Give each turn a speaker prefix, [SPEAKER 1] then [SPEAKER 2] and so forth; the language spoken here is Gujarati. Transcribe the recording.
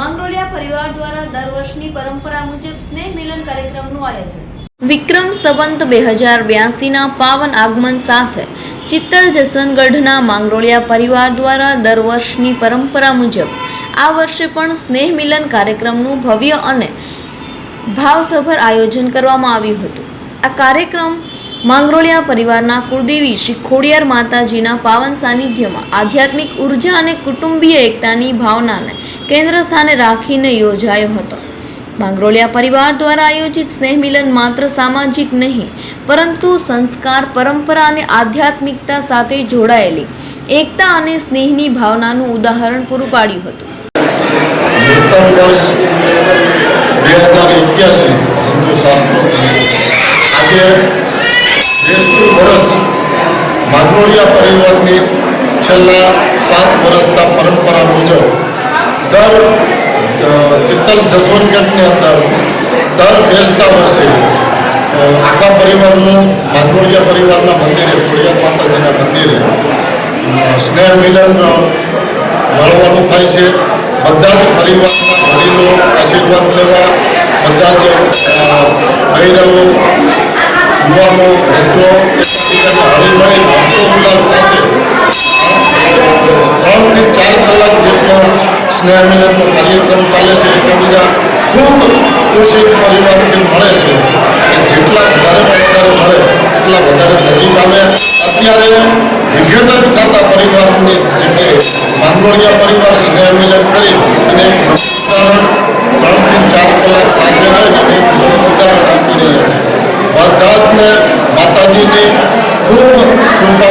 [SPEAKER 1] માંગરોળિયા પરિવાર દ્વારા દર વર્ષની પરંપરા મુજબ સ્નેહ મિલન કાર્યક્રમનું આયોજન. વિક્રમ સંવંત બે હજાર બ્યાસીના પાવન આગમન સાથે ચિત્તલ જસનગઢના માંગરોળિયા પરિવાર દ્વારા દર વર્ષની પરંપરા મુજબ આ વર્ષે પણ સ્નેહ મિલન કાર્યક્રમનું ભવ્ય અને ભાવસભર આયોજન કરવામાં આવ્યું હતું. આ કાર્યક્રમ માંગરોળિયા પરિવારના કુળદેવી શ્રી ખોડિયાર માતાજીના પાવન સાનિધ્યમાં આધ્યાત્મિક ઊર્જા અને કુટુંબીય એકતાની ભાવનાને કેન્દ્ર સ્થાને રાખીને યોજાયો હતો. માંગરોળિયા પરિવાર દ્વારા આયોજિત સ્નેહ મિલન માત્ર સામાજિક નહીં, પરંતુ સંસ્કાર, પરંપરા અને આધ્યાત્મિકતા સાથે જોડાયેલી એકતા અને સ્નેહની ભાવનાનું ઉદાહરણ પૂરું પાડ્યું હતું.
[SPEAKER 2] બેસતું વર્ષ માંગોળિયા પરિવારની છેલ્લા સાત વર્ષના પરંપરા મુજબ દર ચિત્તલ જસવંતગઢની અંદર દર બેસતા વર્ષે આખા પરિવારનું માંગોળિયા પરિવારના મંદિરે, ખોડિયાર માતાજીના મંદિરે સ્નેહ મિલન મળવાનું થાય છે. બધા જ પરિવારના વડીલો આશીર્વાદ લેવા, બધા જ બહેરાઓ યુવાનો મિત્રો એકબીજાને હળીમળી હર્ષો ઉલ્લાસ સાથે ત્રણથી ચાર કલાક જેટલો સ્નેહ મિલનનો કાર્યક્રમ ચાલે છે એકબીજા ખૂબ ખુશી પરિવારથી મળે છે જેટલા વધારે વધારે મળે એટલા વધારે નજીક આવે અત્યારે વિઘટન થતા પરિવારની જગ્યાએ માંગોળિયા પરિવાર સ્નેહ મિલન કરી અને ત્રણથી ચાર કલાક સાથે રહીને એક ઉદાહરણ આપી રહ્યા જને માતાજીની ખૂબ કૃપા